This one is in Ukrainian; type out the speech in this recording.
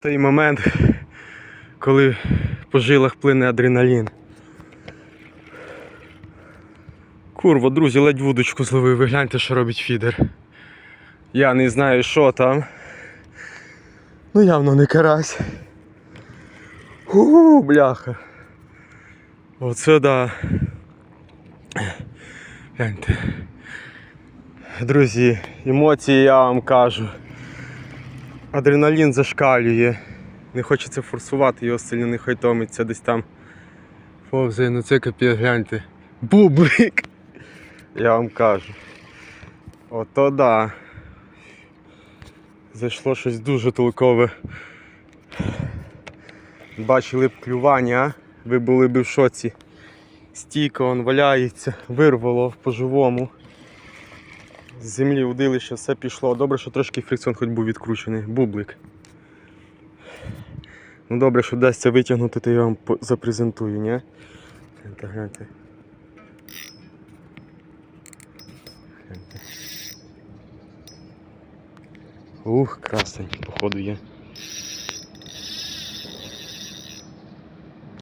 Той момент, коли по жилах плине адреналін. Курва, друзі, ледь вудочку зловив, ви гляньте, що робить фідер. Я не знаю, що там. Ну явно не карась. У, бляха. Оце да. Гляньте. Друзі, емоції я вам кажу. Адреналін зашкалює. Не хочеться форсувати його сильно, нехай томиться десь там. Повзає, ну це капець, гляньте. Бублик! Я вам кажу. Ото да. Зайшло щось дуже толкове. Бачили б клювання, а? ви були б в шоці. Стійко он валяється, вирвало по-живому. Землі удилище все пішло. Добре, що трошки фрикціон хоч був відкручений. Бублик. Ну добре, що вдасться витягнути, то я вам запрезентую, ні? Гляньте. Гляньте. Ух, красень, походу є.